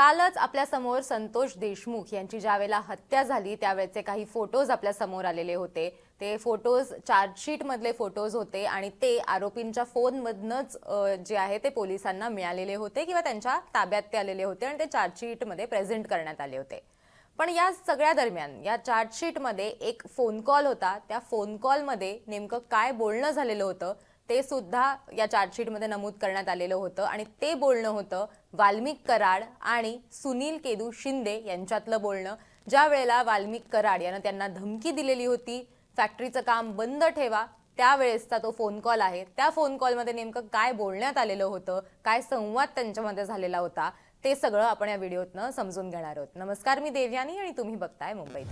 कालच आपल्यासमोर संतोष देशमुख यांची ज्यावेळेला हत्या झाली त्यावेळेचे काही फोटोज आपल्यासमोर आलेले होते. ते फोटोज चार्जशीटमधले फोटोज होते आणि ते आरोपींच्या फोनमधनंच जे आहे ते पोलिसांना मिळालेले होते किंवा त्यांच्या ताब्यात ते आलेले होते आणि ते चार्जशीटमध्ये प्रेझेंट करण्यात आले होते. पण या सगळ्या दरम्यान या चार्जशीटमध्ये एक फोन कॉल होता. त्या फोन कॉलमध्ये नेमकं काय बोलणं झालेलं होतं? ते सुद्धा या चार्जशीटमध्ये नमूद करण्यात आलेलं होतं आणि ते बोलणं होतं वाल्मिक कराड आणि सुनील केदू शिंदे यांच्यातलं बोलणं. ज्या वेळेला वाल्मिक कराड यानं त्यांना धमकी दिलेली होती फॅक्टरीचं काम बंद ठेवा त्यावेळेसचा तो फोन कॉल आहे. त्या फोन कॉलमध्ये नेमकं काय बोलण्यात आलेलं होतं काय संवाद त्यांच्यामध्ये झालेला होता ते सगळं आपण या व्हिडिओतनं समजून घेणार आहोत. नमस्कार मी देवयानी आणि तुम्ही बघताय मुंबई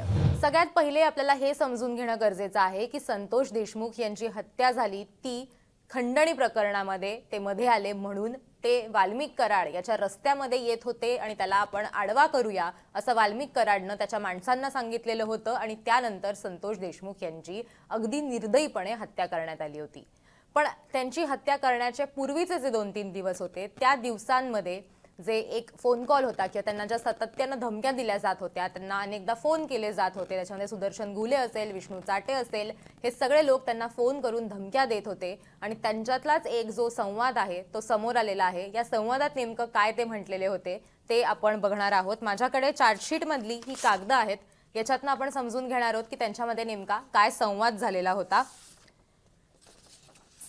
सगळ्यात पहिले आपल्याला हे समजून घेणं गरजेचं आहे की संतोष देशमुख यांची हत्या झाली ती खंडणी प्रकरणामध्ये ते मध्ये आले म्हणून ते वाल्मिक कराड याच्या रस्त्यामध्ये येत होते आणि त्याला आपण आडवा करूया असं वाल्मिक कराडनं त्याच्या माणसांना सांगितलेलं होतं आणि त्यानंतर संतोष देशमुख यांची अगदी निर्दयीपणे हत्या करण्यात आली होती. पण त्यांची हत्या करण्याच्या पूर्वीचे जे दोन तीन दिवस होते त्या दिवसांमध्ये जे एक फोन कॉल होता किंवा त्यांना ज्या सातत्यानं धमक्या दिल्या जात होत्या त्यांना अनेकदा फोन केले जात होते. त्याच्यामध्ये सुदर्शन गुले असेल विष्णू चाटे असेल हे सगळे लोक त्यांना फोन करून धमक्या देत होते. आणि त्यांच्यातलाच एक जो संवाद आहे तो समोर आलेला आहे. या संवादात नेमकं काय ते म्हटलेले होते ते आपण बघणार आहोत. माझ्याकडे चार्जशीटमधली ही कागदं आहेत. याच्यातनं आपण समजून घेणार आहोत की त्यांच्यामध्ये नेमका काय संवाद झालेला होता.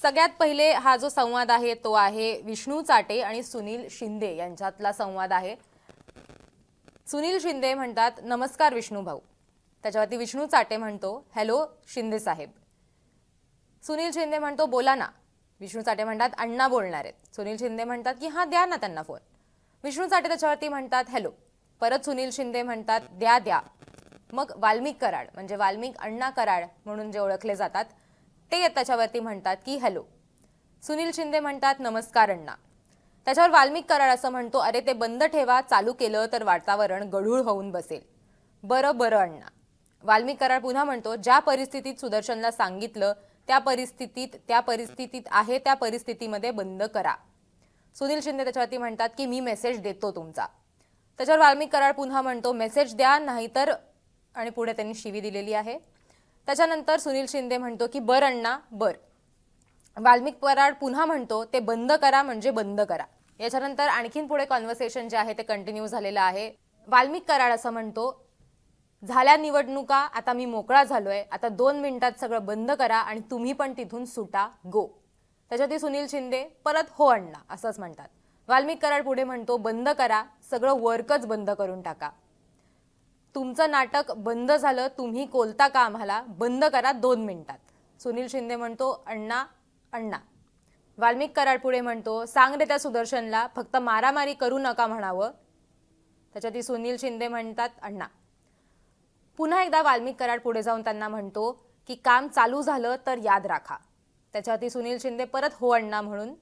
सगळ्यात पहिले हा जो संवाद आहे तो आहे विष्णू चाटे आणि सुनील शिंदे यांच्यातला संवाद आहे. सुनील शिंदे म्हणतात नमस्कार विष्णू भाऊ. त्याच्यावरती विष्णू चाटे म्हणतो हॅलो शिंदे साहेब. सुनील शिंदे म्हणतो बोला ना. विष्णू चाटे म्हणतात अण्णा बोलणार आहेत. सुनील शिंदे म्हणतात की हां द्या ना त्यांना फोन विष्णू चाटे त्याच्यावरती म्हणतात हॅलो. परत सुनील शिंदे म्हणतात द्या द्या. मग वाल्मिक कराड म्हणजे वाल्मिक अण्णा कराड म्हणून जे ओळखले जातात ते त्याच्यावरती म्हणतात की हॅलो. सुनील शिंदे म्हणतात नमस्कार अण्णा. त्याच्यावर वाल्मिक कराड असं म्हणतो अरे ते बंद ठेवा चालू केलं तर वातावरण गढूळ होऊन बसेल. बरं बरं अण्णा. वाल्मिक कराड पुन्हा म्हणतो ज्या परिस्थितीत सुदर्शनला सांगितलं त्या परिस्थितीत त्या परिस्थितीत आहे त्या परिस्थितीमध्ये बंद करा. सुनील शिंदे त्याच्यावरती म्हणतात की मी मेसेज देतो तुमचा. त्याच्यावर वाल्मिक कराड पुन्हा म्हणतो मेसेज द्या नाहीतर आणि पुढे त्यांनी शिवी दिलेली आहे. त्याच्यानंतर सुनील शिंदे म्हणतो की बर अण्णा बर. वाल्मिक कराड पुन्हा म्हणतो ते बंद करा म्हणजे बंद करा. याच्यानंतर आणखीन पुढे कॉन्व्हर्सेशन जे आहे ते कंटिन्यू झालेलं आहे. वाल्मिक कराड असं म्हणतो झाल्या निवडणुका आता मी मोकळा झालोय. आता दोन मिनिटात सगळं बंद करा आणि तुम्ही पण तिथून सुटा गो त्याच्यात सुनील शिंदे परत हो अण्णा असंच म्हणतात. वाल्मिक कराड पुढे म्हणतो बंद करा सगळं वर्कच बंद करून टाका. तुमचं नाटक बंद झालं तुम्ही कोलता का आम्हाला? बंद करा दोन मिनिटात. सुनील शिंदे म्हणतो अण्णा अण्णा. वाल्मिक कराड पुढे म्हणतो सांग रे त्या सुदर्शनला फक्त मारामारी करू नका म्हणावं. त्याच्यात ती सुनील शिंदे म्हणतात अण्णा. पुन्हा एकदा वाल्मिक कराड पुढे जाऊन त्यांना म्हणतो की काम चालू झालं तर याद राखा. त्याच्यावरती सुनील शिंदे परत हो अण्णा म्हणून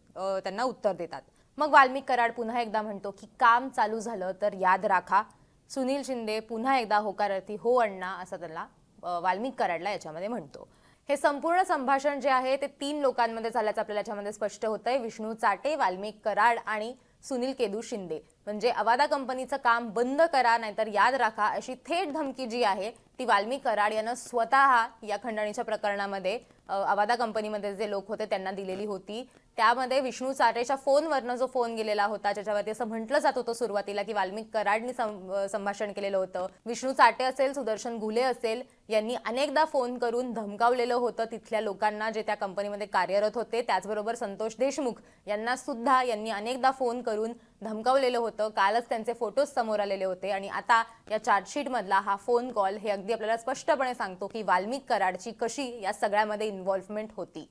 त्यांना उत्तर देतात. मग वाल्मिक कराड पुन्हा एकदा म्हणतो की काम चालू झालं तर याद राखा. सुनील शिंदे पुन्हा एकदा होकारार्थी हो अण्णा असं त्याला वाल्मिक कराडला याच्यामध्ये म्हणतो. हे संपूर्ण संभाषण जे आहे ते तीन लोकांमध्ये झाल्याचं आपल्याला याच्यामध्ये स्पष्ट होतंय. विष्णू चाटे वाल्मिक कराड आणि सुनील केदू शिंदे. म्हणजे अवादा कंपनीचं काम बंद करा नाहीतर याद राखा अशी थेट धमकी जी आहे ती वाल्मिक कराड यानं स्वतः या खंडणीच्या प्रकरणामध्ये अवादा कंपनीमध्ये जे लोक होते त्यांना दिलेली होती. त्यामध्ये विष्णू चाटेच्या फोनवरनं जो फोन गेलेला होता ज्याच्यावरती असं म्हटलं जात होतं सुरुवातीला की वाल्मिक कराडनी सं- संभाषण केलेलं होतं. विष्णू चाटे असेल सुदर्शन गुले असेल यांनी अनेकदा फोन करून धमकावलेलं होतं तिथल्या लोकांना जे त्या कंपनीमध्ये कार्यरत होते. त्याचबरोबर संतोष देशमुख यांना सुद्धा यांनी अनेकदा फोन करून धमकावलेलं होतं. कालच त्यांचे फोटोज समोर आलेले होते. आणि आता या चार्जशीटमधला हा फोन कॉल हे अगदी आपल्याला स्पष्टपणे सांगतो की वाल्मिक कराडची कशी या सगळ्यामध्ये इन्व्हॉल्वमेंट होती.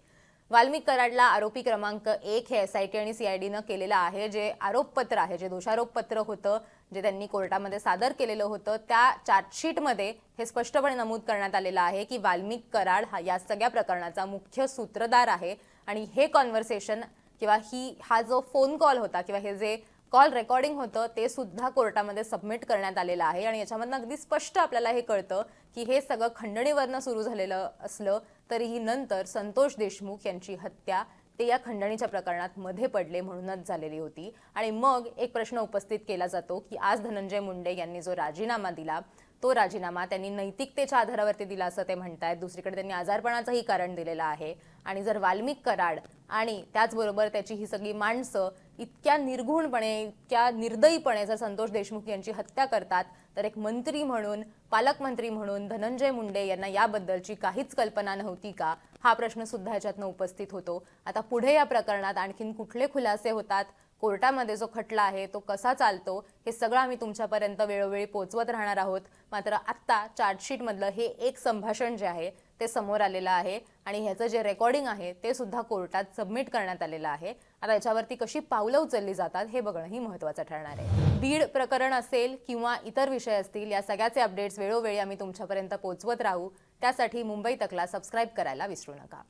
वाल्मिक कराडला आरोपी क्रमांक एक हे एस आय टी आणि सीआयडीनं केलेलं आहे जे आरोपपत्र आहे जे दोषारोपपत्र होतं जे त्यांनी कोर्टामध्ये सादर केलेलं होतं त्या चार्जशीटमध्ये हे स्पष्टपणे नमूद करण्यात आलेलं आहे की वाल्मिक कराड हा या सगळ्या प्रकरणाचा मुख्य सूत्रधार आहे. आणि हे कॉन्व्हर्सेशन किंवा ही हा जो फोन कॉल होता किंवा हे जे कॉल रेकॉर्डिंग होतं ते सुद्धा कोर्टामध्ये सबमिट करण्यात आलेलं आहे. आणि याच्यामधनं अगदी स्पष्ट आपल्याला हे कळतं की हे सगळं खंडणीवरनं सुरू झालेलं असलं तरीही नंतर संतोष देशमुख यांची हत्या ते या खंडणीच्या प्रकरणात मध्ये पडले म्हणूनच झालेली होती. आणि मग एक प्रश्न उपस्थित केला जातो की आज धनंजय मुंडे यांनी जो राजीनामा दिला तो राजीनामा त्यांनी नैतिकतेच्या आधारावरती दिला असं ते म्हणतायत. दुसरीकडे त्यांनी आजारपणाचंही कारण दिलेलं आहे. आणि जर वाल्मिक कराड आणि त्याचबरोबर त्याची ही सगळी माणसं इतक्या निर्घुणपणे इतक्या निर्दयीपणे जर संतोष देशमुख यांची हत्या करतात तर एक मंत्री म्हणून पालकमंत्री म्हणून धनंजय मुंडे यांना याबद्दलची काहीच कल्पना नव्हती का? हा प्रश्न सुद्धा याच्यातनं उपस्थित होतो. आता पुढे या प्रकरणात आणखीन कुठले खुलासे होतात? कोर्टामध्ये जो खटला आहे तो कसा चालतो? हे सगळं आम्ही तुमच्यापर्यंत वेळोवेळी पोहोचवत राहणार आहोत. मात्र आत्ता चार्जशीटमधलं हे एक संभाषण जे आहे ते समोर आलेलं आहे. आणि ह्याचं जे रेकॉर्डिंग आहे ते सुद्धा कोर्टात सबमिट करण्यात आलेलं आहे. आता याच्यावरती कशी पावलं उचलली जातात हे बघणंही महत्त्वाचं ठरणार आहे. बीड प्रकरण असेल किंवा इतर विषय असतील या सगळ्याचे अपडेट्स वेळोवेळी आम्ही तुमच्यापर्यंत पोहोचवत राहू. त्यासाठी मुंबई तकला सबस्क्राईब करायला विसरू नका.